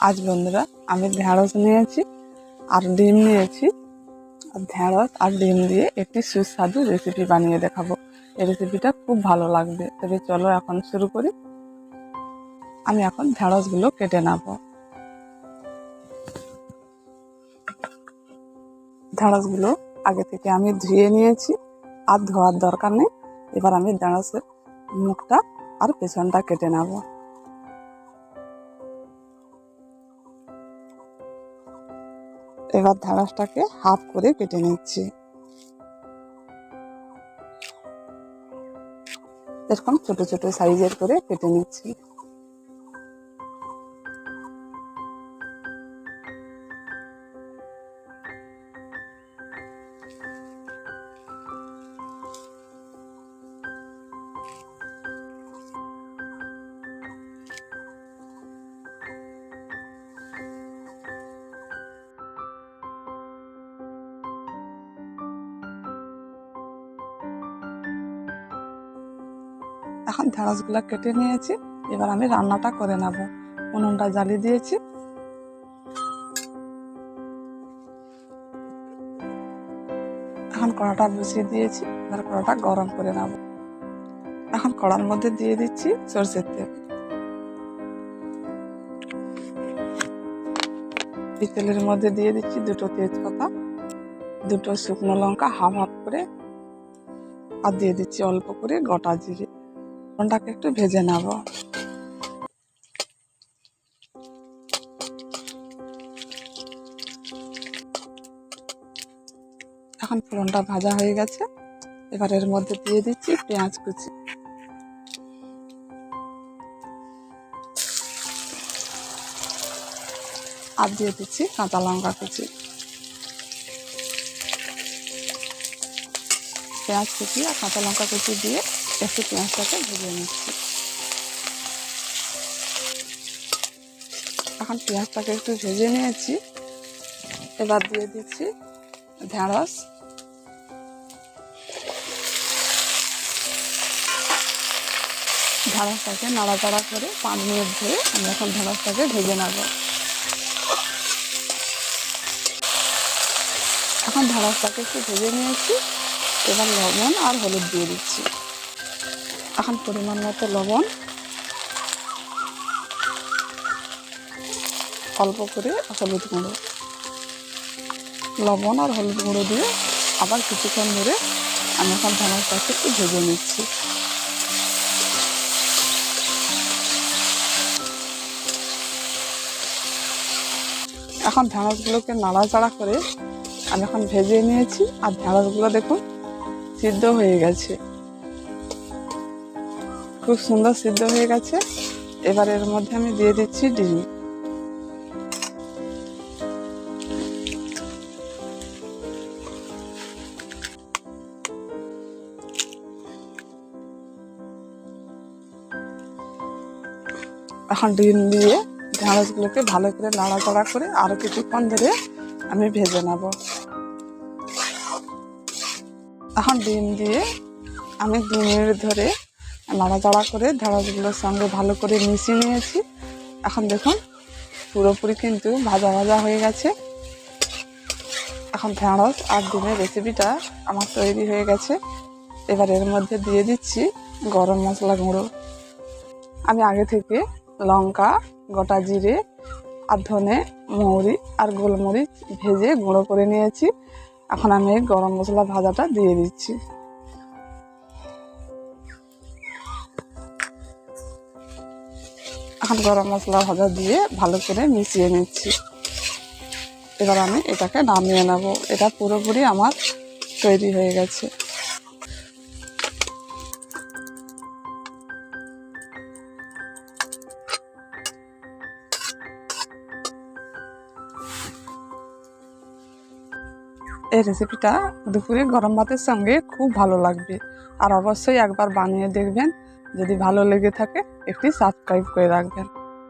আজ বন্ধুরা, আমি ঢ্যাঁড়স নিয়েছি আর ডিম নিয়েছি আর ঢ্যাঁড়স আর ডিম দিয়ে একটি সুস্বাদু রেসিপি বানিয়ে দেখাবো। এই রেসিপিটা খুব ভালো লাগবে। তবে চলো এখন শুরু করি। আমি এখন ঢ্যাঁড়সগুলো কেটে নেব। ঢ্যাঁড়সগুলো আগে থেকে আমি ধুয়ে নিয়েছি আর ধোয়ার দরকার নেই। এবার আমি ঢ্যাঁড়সের মুখটা আর পেছনটা কেটে নেব। এবার ধারাসটাকে হাফ করে কেটে নিচ্ছি। এরকম ছোট ছোট সাইজের করে কেটে নিচ্ছি। এখন ঢেঁড়সগুলো কেটে নিয়েছি। এবার আমি রান্নাটা করে নেব। উনুনটা জ্বালিয়ে দিয়েছি। এখন কড়াটা বসিয়ে দিয়েছি। এবার কড়াটা গরম করে নেব। এখন কড়ার মধ্যে দিয়ে দিচ্ছি সরষের তেল। তেলের মধ্যে দিয়ে দিচ্ছি দুটো তেজপাতা, দুটো শুকনো লঙ্কা হাফ হাফ করে, আর দিয়ে দিচ্ছি অল্প করে গোটা জিরে। ফোড়নটাকে একটু ভেজে নেব। এখন ফোড়নটা ভাজা হয়ে গেছে। এবার এর মধ্যে দিয়ে দিচ্ছি পেঁয়াজ কুচি। আর দিয়ে দিচ্ছি কাঁচা লঙ্কা কুচি। পেঁয়াজ কুচি আর কাঁচা লঙ্কা কুচি দিয়ে একটু পেঁয়াজটাকে ভেজে নিচ্ছি। এখন পেঁয়াজটাকে একটু ভেজে নিয়েছি। এবার দিয়ে দিচ্ছি ঢেঁড়স। ঢেঁড়সটাকে নাড়াচাড়া করে পাঁচ মিনিট ধরে আমি এখন ঢেঁড়সটাকে ভেজে নেব। এখন ঢেঁড়সটাকে একটু ভেজে নিয়েছি। এবার লবণ আর হলুদ দিয়ে দিচ্ছি। এখন পরিমাণ মতো লবণ। অল্প করে হলুদ গুঁড়ো। লবণ আর হলুদ গুঁড়ো দিয়ে আবার কিছুক্ষণ ধরে আমি এখন ঢেঁড়সটাকে একটু ভেজে নিচ্ছি। এখন ঢেঁড়সগুলোকে নাড়াচাড়া করে আমি এখন ভেজে নিয়েছি। আর ঢেঁড়সগুলো দেখুন, সিদ্ধ হয়ে গেছে। খুব সুন্দর সিদ্ধ হয়ে গেছে। এবার এর মধ্যে আমি দিয়ে দিচ্ছি ডিম। এখন ডিম দিয়ে ঢেঁড়সগুলোকে ভালো করে নাড়াচাড়া করে আরও কিছুক্ষণ ধরে আমি ভেজে নেব। এখন ডিম দিয়ে আমি দু মিনিট ধরে নাড়াচাড়া করে ঢেঁড়সগুলোর সঙ্গে ভালো করে মিশিয়ে নিয়েছি। এখন দেখুন, পুরোপুরি কিন্তু ভাজা ভাজা হয়ে গেছে। এখন ঢেঁড়স আর ডিমের রেসিপিটা আমার তৈরি হয়ে গেছে। এবার এর মধ্যে দিয়ে দিচ্ছি গরম মশলা গুঁড়ো। আমি আগে থেকে লঙ্কা, গোটা জিরে আর ধনে, মৌরি আর গোলমরিচ ভেজে গুঁড়ো করে নিয়েছি। এখন আমি গরম মশলা ভাজাটা দিয়ে দিচ্ছি। এখন গরম মশলা ভাজা দিয়ে ভালো করে মিশিয়ে নিচ্ছি। এবার আমি এটাকে নামিয়ে নেব। এটা পুরোপুরি আমার তৈরি হয়ে গেছে। এই রেসিপিটা দুপুরে গরম ভাতের সঙ্গে খুব ভালো লাগবে। আর অবশ্যই একবার বানিয়ে দেখবেন। যদি ভালো লেগে থাকে একটি সাবস্ক্রাইব করে রাখবেন।